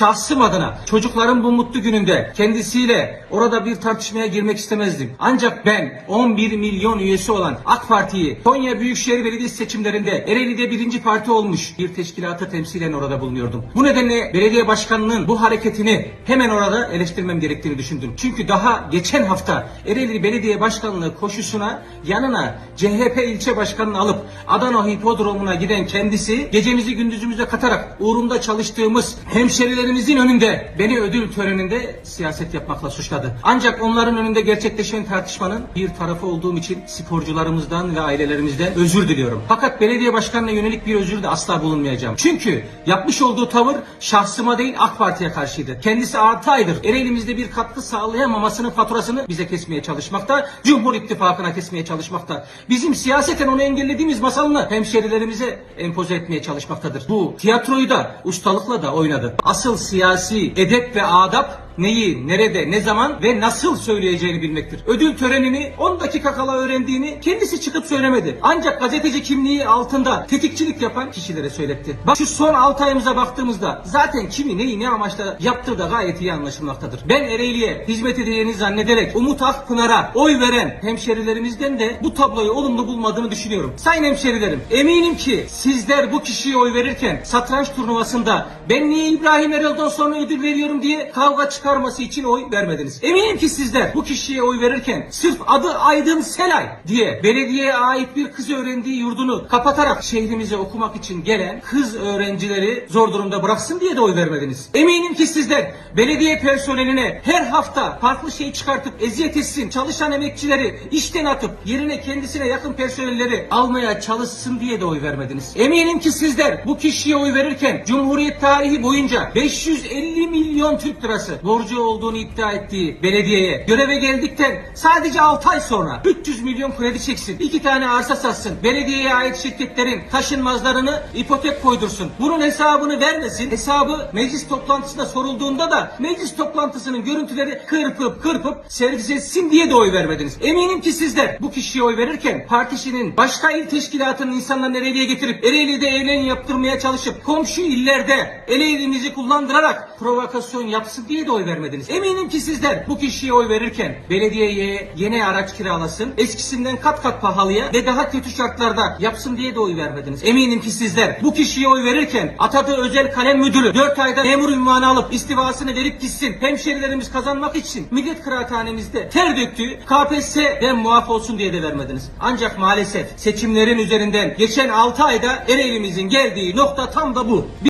şahsım adına çocukların bu mutlu gününde kendisiyle orada bir tartışmaya girmek istemezdim. Ancak ben 11 milyon üyesi olan AK Parti'yi Konya Büyükşehir Belediyesi seçimlerinde Ereğli'de birinci parti olmuş bir teşkilatı temsilen orada bulunuyordum. Bu nedenle belediye başkanının bu hareketini hemen orada eleştirmem gerektiğini düşündüm. Çünkü daha geçen hafta Ereğli Belediye Başkanlığı koşusuna yanına CHP ilçe başkanını alıp Adana Hipodromu'na giden kendisi gecemizi gündüzümüze katarak uğrunda çalıştığımız hemşerilerimizin önünde beni ödül töreninde siyaset yapmakla suçladı. Ancak onların önünde gerçekleşen tartışmanın bir tarafı olduğum için sporcularımızdan ve ailelerimizden özür diliyorum. Fakat belediye başkanına yönelik bir özür de asla bulunmayacağım. Çünkü yapmış olduğu tavır şahsıma değil AK Parti'ye karşıydı. Kendisi 6 aydır Ereğli'mizde bir katkı sağlayamamasının faturasını bize kesmeye çalışmakta. Cumhur İttifakı'na kesmeye çalışmakta. Bizim siyaseten onu engellediğimiz masalını hemşerilerimize empoze etmeye çalışmaktadır. Bu tiyatroyu da ustalıkla da oynadı. Asıl siyasi edep ve adap neyi, nerede, ne zaman ve nasıl söyleyeceğini bilmektir. Ödül törenini 10 dakika kala öğrendiğini kendisi çıkıp söylemedi. Ancak gazeteci kimliği altında tetikçilik yapan kişilere söyletti. Bak şu son 6 ayımıza baktığımızda zaten kimi neyi ne amaçla yaptığı da gayet iyi anlaşılmaktadır. Ben Ereğli'ye hizmet edeceğini zannederek Umut Akpınar'a oy veren hemşerilerimizden de bu tabloyu olumlu bulmadığını düşünüyorum. Sayın hemşerilerim eminim ki sizler bu kişiye oy verirken satranç turnuvasında ben niye İbrahim Erel'den sonra ödül veriyorum diye kavga çıkarması için oy vermediniz. Eminim ki sizler bu kişiye oy verirken sırf adı Aydın Selay diye belediyeye ait bir kız öğrendiği yurdunu kapatarak şehrimize okumak için gelen kız öğrencileri zor durumda bıraksın diye de oy vermediniz. Eminim ki sizler belediye personeline her hafta farklı şey çıkartıp eziyet etsin, çalışan emekçileri işten atıp yerine kendisine yakın personelleri almaya çalışsın diye de oy vermediniz. Eminim ki sizler bu kişiye oy verirken Cumhuriyet tarihi boyunca 550 milyon Türk lirası borcu olduğunu iddia ettiği belediyeye göreve geldikten sadece 6 ay sonra 300 milyon kredi çeksin, iki tane arsa satsın, belediyeye ait şirketlerin taşınmazlarını ipotek koydursun. Bunun hesabını vermesin. Hesabı meclis toplantısında sorulduğunda da meclis toplantısının görüntüleri kırpıp kırpıp servis etsin diye de oy vermediniz. Eminim ki sizler bu kişiye oy verirken partisinin başka il teşkilatının insanlarını Ereğli'ye getirip Ereğli'de evlen yaptırmaya çalışıp komşu illerde Ereğli'mizi kullandırarak provokasyon yapsın diye de oy vermediniz. Eminim ki sizler bu kişiye oy verirken belediyeye yeni araç kiralasın, eskisinden kat kat pahalıya ve daha kötü şartlarda yapsın diye de oy vermediniz. Eminim ki sizler bu kişiye oy verirken atadığı özel kalem müdürü 4 ayda memur ünvanı alıp istifasını verip gitsin. Hemşerilerimiz kazanmak için millet kıraathanemizde ter döktüğü KPSS'den muaf olsun diye de vermediniz. Ancak maalesef seçimlerin üzerinden geçen 6 ayda Ereğli'mizin geldiği nokta tam da bu.